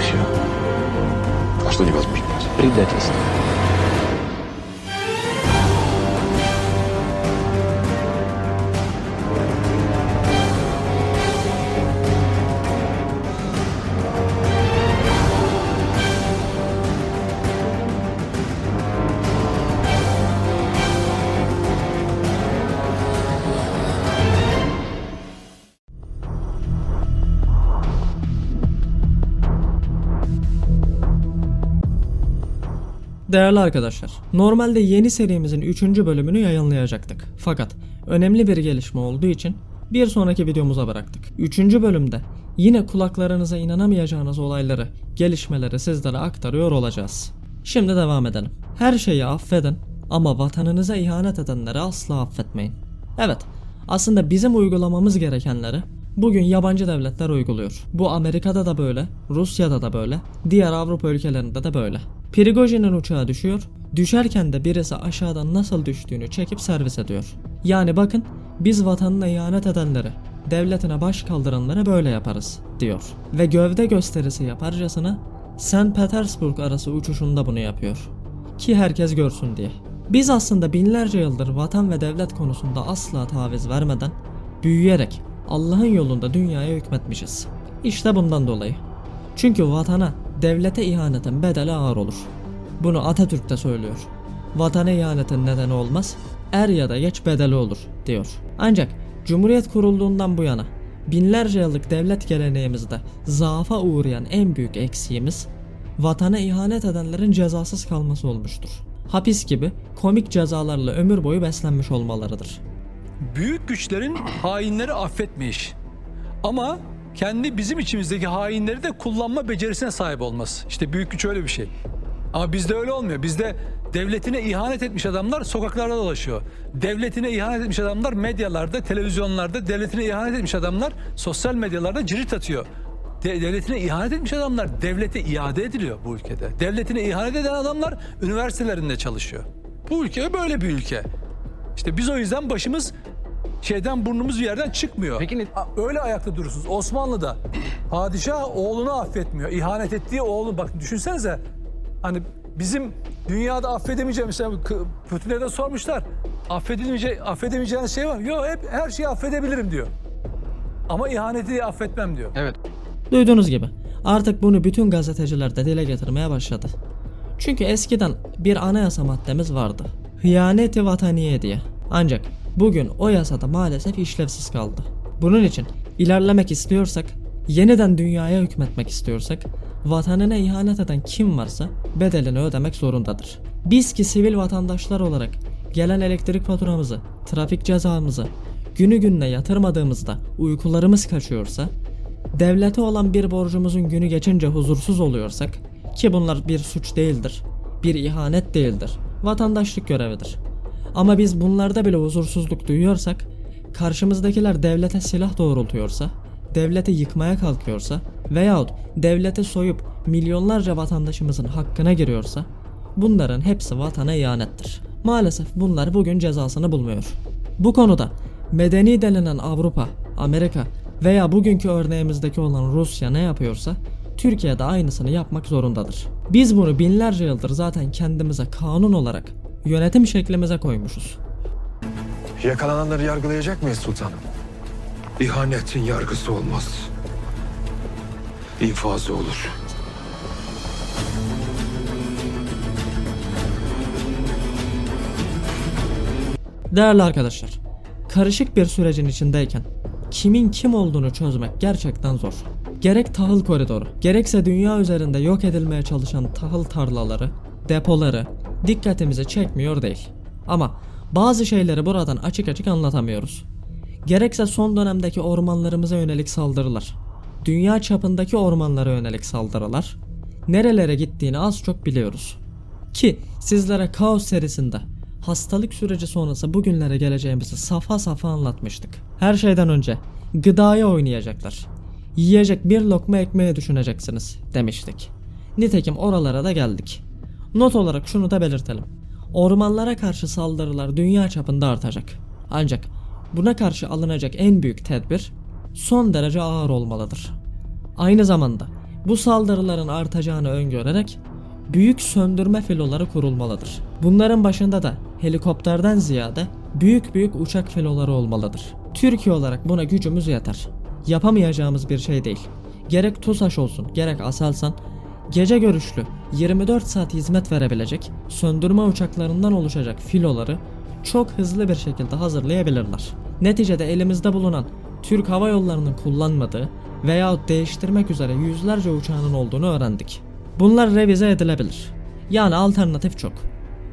все. А что не возможно? Предательство. Değerli arkadaşlar, normalde yeni serimizin 3. bölümünü yayınlayacaktık. Fakat önemli bir gelişme olduğu için bir sonraki videomuza bıraktık. 3. bölümde yine kulaklarınıza inanamayacağınız olayları, gelişmeleri sizlere aktarıyor olacağız. Şimdi devam edelim. Her şeyi affedin ama vatanınıza ihanet edenleri asla affetmeyin. Evet, aslında bizim uygulamamız gerekenleri bugün yabancı devletler uyguluyor. Bu Amerika'da da böyle, Rusya'da da böyle, diğer Avrupa ülkelerinde de böyle. Prigojin'in uçağı düşüyor, düşerken de birisi aşağıdan nasıl düştüğünü çekip servis ediyor. Yani bakın, biz vatanına ihanet edenleri, devletine baş kaldıranlara böyle yaparız, diyor. Ve gövde gösterisi yaparcasına St. Petersburg arası uçuşunda bunu yapıyor ki herkes görsün diye. Biz aslında binlerce yıldır vatan ve devlet konusunda asla taviz vermeden büyüyerek Allah'ın yolunda dünyaya hükmetmişiz. İşte bundan dolayı. Çünkü vatana, devlete ihanetin bedeli ağır olur. Bunu Atatürk de söylüyor. Vatana ihanetin nedeni olmaz, er ya da geç bedeli olur diyor. Ancak Cumhuriyet kurulduğundan bu yana binlerce yıllık devlet geleneğimizde zaafa uğrayan en büyük eksiğimiz vatana ihanet edenlerin cezasız kalması olmuştur. Hapis gibi komik cezalarla ömür boyu beslenmiş olmalarıdır. Büyük güçlerin hainleri affetmeyiş. Ama kendi bizim içimizdeki hainleri de kullanma becerisine sahip olması. İşte büyük güç öyle bir şey. Ama bizde öyle olmuyor. Bizde devletine ihanet etmiş adamlar sokaklarda dolaşıyor. Devletine ihanet etmiş adamlar medyalarda, televizyonlarda, devletine ihanet etmiş adamlar sosyal medyalarda cirit atıyor. De- devletine ihanet etmiş adamlar devlete iade ediliyor bu ülkede. Devletine ihanet eden adamlar üniversitelerinde çalışıyor. Bu ülke böyle bir ülke. İşte biz o yüzden başımız şeyden burnumuz bir yerden çıkmıyor. Peki ne- öyle ayakta durursunuz. Osmanlı'da padişah oğlunu affetmiyor. İhanet ettiği oğlu bak düşünsenize. Hani bizim dünyada affedemeyeceğim mesela K- Putin'e de sormuşlar. Affedilmeyecek affedemeyeceğiniz şey var. mı? Yok hep her şeyi affedebilirim diyor. Ama ihaneti affetmem diyor. Evet. Duyduğunuz gibi artık bunu bütün gazeteciler de dile getirmeye başladı. Çünkü eskiden bir anayasa maddemiz vardı. Hıyaneti vataniye diye. Ancak bugün o yasada maalesef işlevsiz kaldı. Bunun için ilerlemek istiyorsak, yeniden dünyaya hükmetmek istiyorsak, vatanına ihanet eden kim varsa bedelini ödemek zorundadır. Biz ki sivil vatandaşlar olarak gelen elektrik faturamızı, trafik cezamızı günü gününe yatırmadığımızda uykularımız kaçıyorsa, devlete olan bir borcumuzun günü geçince huzursuz oluyorsak ki bunlar bir suç değildir, bir ihanet değildir, vatandaşlık görevidir. Ama biz bunlarda bile huzursuzluk duyuyorsak, karşımızdakiler devlete silah doğrultuyorsa, devleti yıkmaya kalkıyorsa veyahut devlete soyup milyonlarca vatandaşımızın hakkına giriyorsa bunların hepsi vatana ihanettir. Maalesef bunlar bugün cezasını bulmuyor. Bu konuda medeni denilen Avrupa, Amerika veya bugünkü örneğimizdeki olan Rusya ne yapıyorsa Türkiye de aynısını yapmak zorundadır. Biz bunu binlerce yıldır zaten kendimize kanun olarak yönetim şeklimize koymuşuz. Yakalananları yargılayacak mıyız sultanım? İhanetin yargısı olmaz. İnfazı olur. Değerli arkadaşlar, karışık bir sürecin içindeyken kimin kim olduğunu çözmek gerçekten zor. Gerek tahıl koridoru, gerekse dünya üzerinde yok edilmeye çalışan tahıl tarlaları, depoları dikkatimizi çekmiyor değil. Ama bazı şeyleri buradan açık açık anlatamıyoruz. Gerekse son dönemdeki ormanlarımıza yönelik saldırılar, dünya çapındaki ormanlara yönelik saldırılar, nerelere gittiğini az çok biliyoruz. Ki sizlere Kaos serisinde hastalık süreci sonrası bugünlere geleceğimizi safa safa anlatmıştık. Her şeyden önce gıdaya oynayacaklar. Yiyecek bir lokma ekmeğe düşüneceksiniz demiştik. Nitekim oralara da geldik. Not olarak şunu da belirtelim. Ormanlara karşı saldırılar dünya çapında artacak. Ancak buna karşı alınacak en büyük tedbir son derece ağır olmalıdır. Aynı zamanda bu saldırıların artacağını öngörerek büyük söndürme filoları kurulmalıdır. Bunların başında da helikopterden ziyade büyük büyük uçak filoları olmalıdır. Türkiye olarak buna gücümüz yeter. Yapamayacağımız bir şey değil. Gerek TUSAŞ olsun, gerek Aselsan, gece görüşlü 24 saat hizmet verebilecek söndürme uçaklarından oluşacak filoları çok hızlı bir şekilde hazırlayabilirler. Neticede elimizde bulunan Türk Hava Yolları'nın kullanmadığı veya değiştirmek üzere yüzlerce uçağının olduğunu öğrendik. Bunlar revize edilebilir. Yani alternatif çok.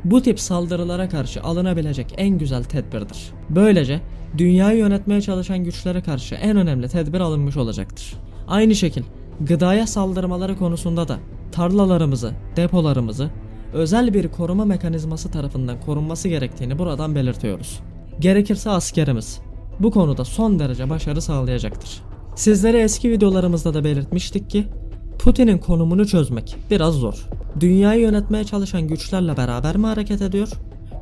Bu tip saldırılara karşı alınabilecek en güzel tedbirdir. Böylece dünyayı yönetmeye çalışan güçlere karşı en önemli tedbir alınmış olacaktır. Aynı şekil gıdaya saldırmaları konusunda da tarlalarımızı, depolarımızı özel bir koruma mekanizması tarafından korunması gerektiğini buradan belirtiyoruz. Gerekirse askerimiz bu konuda son derece başarı sağlayacaktır. Sizlere eski videolarımızda da belirtmiştik ki Putin'in konumunu çözmek biraz zor. Dünyayı yönetmeye çalışan güçlerle beraber mi hareket ediyor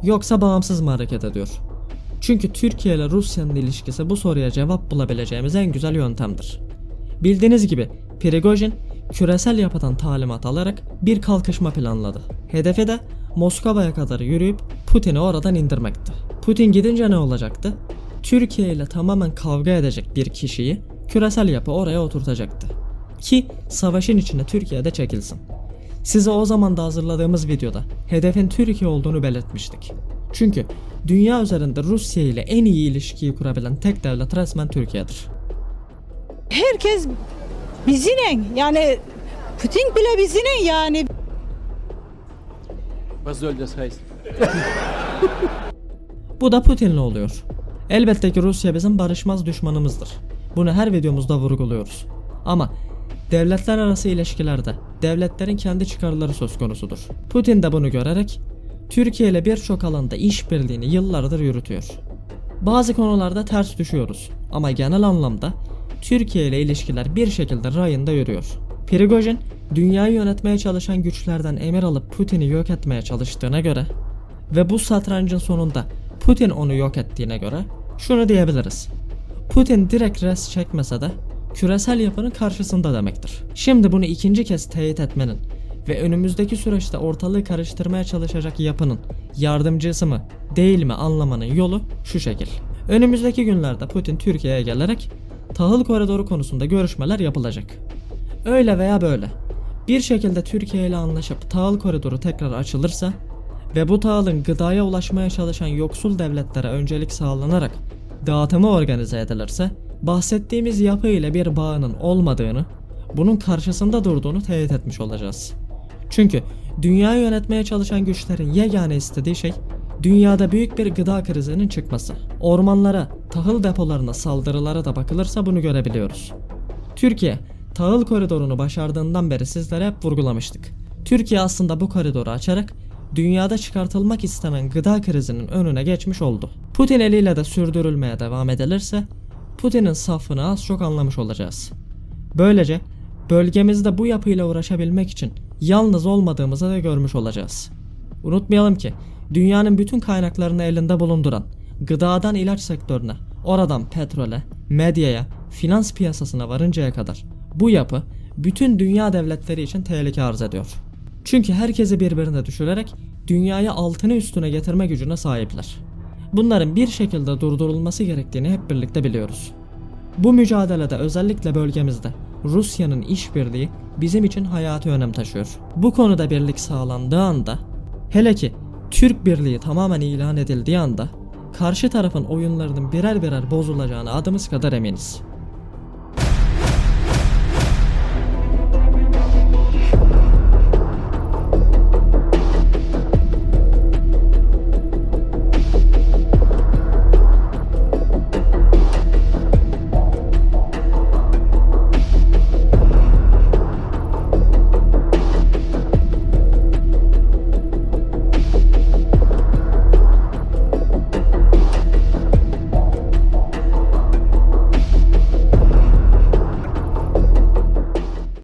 yoksa bağımsız mı hareket ediyor? Çünkü Türkiye ile Rusya'nın ilişkisi bu soruya cevap bulabileceğimiz en güzel yöntemdir. Bildiğiniz gibi Prigojin küresel yapıdan talimat alarak bir kalkışma planladı. Hedefi de Moskova'ya kadar yürüyüp Putin'i oradan indirmekti. Putin gidince ne olacaktı? Türkiye ile tamamen kavga edecek bir kişiyi küresel yapı oraya oturtacaktı. Ki savaşın içine Türkiye'de çekilsin. Size o zaman da hazırladığımız videoda hedefin Türkiye olduğunu belirtmiştik. Çünkü dünya üzerinde Rusya ile en iyi ilişkiyi kurabilen tek devlet resmen Türkiye'dir. herkes bizimle yani Putin bile bizimle yani Was soll das heißen? Bu da Putin'le oluyor. Elbette ki Rusya bizim barışmaz düşmanımızdır. Bunu her videomuzda vurguluyoruz. Ama devletler arası ilişkilerde devletlerin kendi çıkarları söz konusudur. Putin de bunu görerek Türkiye ile birçok alanda işbirliğini yıllardır yürütüyor. Bazı konularda ters düşüyoruz ama genel anlamda Türkiye ile ilişkiler bir şekilde rayında yürüyor. Prigojin dünyayı yönetmeye çalışan güçlerden emir alıp Putin'i yok etmeye çalıştığına göre ve bu satrancın sonunda Putin onu yok ettiğine göre şunu diyebiliriz. Putin direkt res çekmese de küresel yapının karşısında demektir. Şimdi bunu ikinci kez teyit etmenin ve önümüzdeki süreçte ortalığı karıştırmaya çalışacak yapının yardımcısı mı değil mi anlamanın yolu şu şekil. Önümüzdeki günlerde Putin Türkiye'ye gelerek tahıl koridoru konusunda görüşmeler yapılacak. Öyle veya böyle bir şekilde Türkiye ile anlaşıp tahıl koridoru tekrar açılırsa ve bu tahılın gıdaya ulaşmaya çalışan yoksul devletlere öncelik sağlanarak dağıtımı organize edilirse bahsettiğimiz yapı ile bir bağının olmadığını, bunun karşısında durduğunu teyit etmiş olacağız. Çünkü dünyayı yönetmeye çalışan güçlerin yegane istediği şey dünyada büyük bir gıda krizinin çıkması. Ormanlara, tahıl depolarına saldırılara da bakılırsa bunu görebiliyoruz. Türkiye tahıl koridorunu başardığından beri sizlere hep vurgulamıştık. Türkiye aslında bu koridoru açarak dünyada çıkartılmak istenen gıda krizinin önüne geçmiş oldu. Putin eliyle de sürdürülmeye devam edilirse Putin'in safını az çok anlamış olacağız. Böylece bölgemizde bu yapıyla uğraşabilmek için yalnız olmadığımızı da görmüş olacağız. Unutmayalım ki dünyanın bütün kaynaklarını elinde bulunduran gıdadan ilaç sektörüne, oradan petrole, medyaya, finans piyasasına varıncaya kadar bu yapı bütün dünya devletleri için tehlike arz ediyor. Çünkü herkesi birbirine düşürerek dünyayı altını üstüne getirme gücüne sahipler. Bunların bir şekilde durdurulması gerektiğini hep birlikte biliyoruz. Bu mücadelede özellikle bölgemizde Rusya'nın işbirliği bizim için hayati önem taşıyor. Bu konuda birlik sağlandığı anda, hele ki Türk Birliği tamamen ilan edildiği anda karşı tarafın oyunlarının birer birer bozulacağına adımız kadar eminiz.